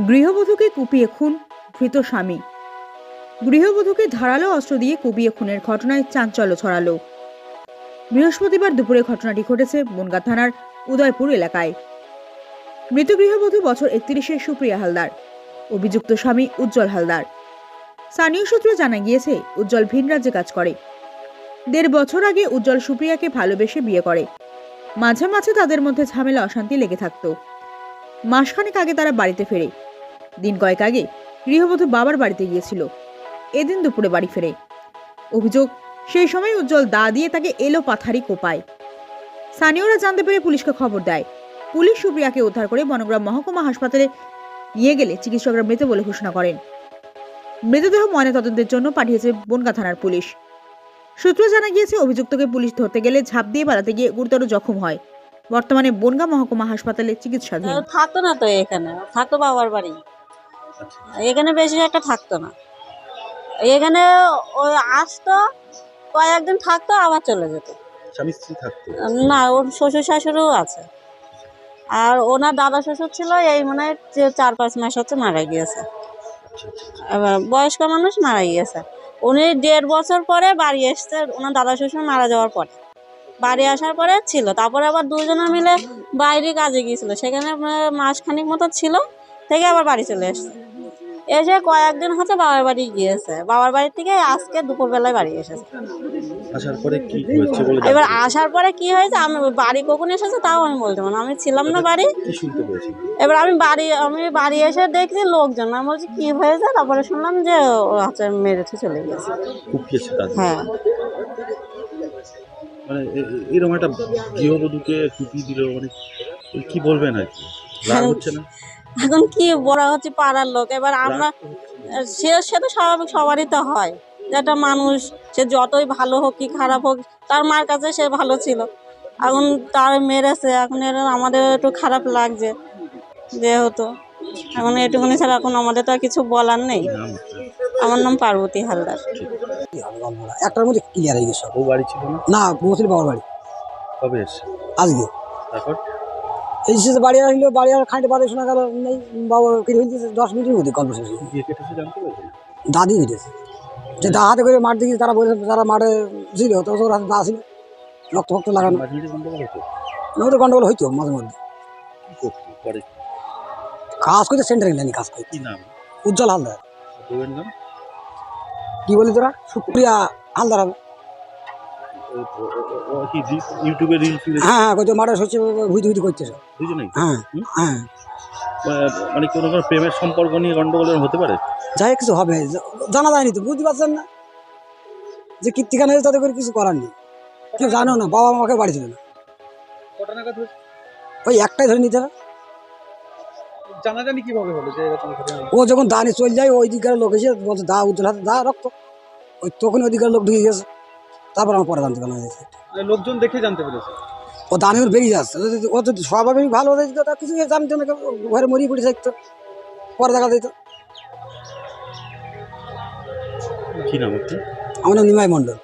গৃহবধূকে কুপিয়ে খুন ধৃত স্বামী। গৃহবধূকে ধারালো অস্ত্র দিয়ে কুপিয়ে খুনের ঘটনায় চাঞ্চল্য ছড়ালো। বৃহস্পতিবার দুপুরে ঘটনাটি ঘটেছে বনগা থানার উদয়পুর এলাকায়। মৃত গৃহবধূ বছর একত্রিশের সুপ্রিয়া হালদার, অভিযুক্ত স্বামী উজ্জ্বল হালদার। স্থানীয় সূত্রে জানা গিয়েছে, উজ্জ্বল ভিন রাজ্যে কাজ করে। দেড় বছর আগে উজ্জ্বল সুপ্রিয়াকে ভালোবেসে বিয়ে করে। মাঝে মাঝে তাদের মধ্যে ঝামেলা, অশান্তি লেগে থাকতো। মাসখানেক আগে তারা বাড়িতে ফেরে। দিন কয়েক আগে গৃহবধূ বাবার বাড়িতে গিয়েছিল। এদিন দুপুরে বাড়ি ফেরে। অভিযোগ, সেই সময় উজ্জ্বল দা দিয়ে তাকে এলো পাথারি কোপায়। স্থানীয়রা জানতে পেরে পুলিশকে খবর দেয়। পুলিশ সুপ্রিয়াকে উদ্ধার করে বনগ্রাম মহকুমা হাসপাতালে নিয়ে গেলে চিকিৎসকরা মৃত বলে ঘোষণা করেন। মৃতদেহ ময়নাতদন্তের জন্য পাঠিয়েছে বনগা থানার পুলিশ। সূত্রে জানা গিয়েছে, অভিযুক্তকে পুলিশ ধরতে গেলে ঝাঁপ দিয়ে পালাতে গিয়ে গুরুতর জখম হয়। বর্তমানে বনগা মহকুমা হাসপাতালে চিকিৎসাধীন। থাকতো না তো এখানে থাকতো বাবার বাড়ি। এখানে বেশি একটা থাকতো না। এখানে ওই আসতো কয়েকদিন থাকতো আবার চলে যেত। স্বামী স্ত্রী থাকতো? না ওর শ্বশুর শাশুড়িও আছে। আর ওনার দাদা শ্বশুর ছিল এই মনে হয় চার পাঁচ মাস হচ্ছে মারা গিয়েছে। আচ্ছা, আচ্ছা। এবার বয়স্ক মানুষ মারা গিয়েছে। উনি দেড় বছর পরে বাড়ি এসছে ওনার দাদা শ্বশুর মারা যাওয়ার পরে। বাড়ি আসার পরে ছিল। তারপরে আবার দুজনে মিলে বাইরে কাজে গিয়েছিল। সেখানে মাসখানিক মতো ছিল থেকে আবার বাড়ি চলে এসছে। এসে কয়েকদিন হচ্ছে বাবার বাড়ি গিয়েছে। বাবার বাড়ি থেকে আজকে দুপুরবেলায় বাড়ি এসেছে। আসার পরে কি হয়েছে এবার আসার পরে কি হয়েছে? আমি বাড়ি কখন এসেছে তাও আমি বলতে পারব না। আমি ছিলাম না বাড়ি। শুনতে পেরেছি এবার আমি বাড়ি আমি বাড়ি এসে দেখছি লোকজন। আমি বলছি কি হয়েছে? তারপরে শুনলাম যে ও হচ্ছে মেরেছে চলে গেছে হ্যাঁ। মানে এরকম একটা গৃহবধূকে কুপিয়ে দিল মানে কি বলবেন আর কি রাগ। হচ্ছে না এখন কি বলা হচ্ছে পাড়ার লোক এবার আমরা। সে সে তো স্বাভাবিক সবারই তো হয় যে একটা মানুষ সে যতই ভালো হোক কি খারাপ হোক তার মার কাছে সে ভালো ছিল এখন তার মেরেছে এখন এর আমাদের একটু খারাপ লাগছে যেহেতু এখন এটুকুনি ছাড়া এখন আমাদের তো আর কিছু বলার নেই? আমার নাম পার্বতী হালদার। একটার মধ্যে ক্লিয়ার হয়ে গেছে। ও বাড়ি ছিল না? না পৌঁছলি বাবার বাড়ি। কবে এসছে? আজকে। তারপর? এই শেষে বাড়ি আসলো বাড়ি আর খাইতে বাড়ি শোনা গেল নেই বাবা কি হয়েছে দশ মিনিটের মধ্যে গল্প শেষ। কেটেছে দাদি হইতেছে যে দা হাতে করে মাঠ দিকে তারা বলেছে তারা মাঠে ছিল তো ওর হাতে দা ছিল। রক্ত ফক্ত লাগানো। ওদের গন্ডগোল হইতো? মাঝে মধ্যে। কাজ করতে সেন্টারিং লাইনে কাজ করতে। উজ্জ্বল হালদার। নাম? কি বলি তোরা সুপ্রিয়া হালদার হবে হ্যাঁ হ্যাঁ হচ্ছে দুজনেই হ্যাঁ হ্যাঁ মানে কোনো প্রেমের সম্পর্ক নিয়ে হতে পারে যাই কিছু হবে জানা যায়নি তো বুঝতে পারছেন না যে কীর্তিখানে হয়েছে তাদের করে কিছু করার নেই কেউ জানো না বাবা আমাকে বাড়ি ছিল না? ওই একটাই ধরে নিতে হবে জানাজানি কীভাবে হলো যে এরকম ঘটনা? ও যখন দানে চলে যায় ওই দিকের লোক এসে বলছে দা উজ্জ্বল হাতে দা রক্ত। ওই তখন ওই দিকের লোক ঢুকে গেছে। তারপর আমার পরে জানতে পারলাম মানে লোকজন দেখে জানতে পেরেছে? ও দানে করে বেরিয়ে যাচ্ছে। ও যদি- ও স্বাভাবিক ভালো হয়ে যেত তা কিছু জানতো না কেউ। ঘরে মরিয়ে পড়ে থাকতো। পরে দেখা দিত কি নাম আমার নাম নিমাই মণ্ডল।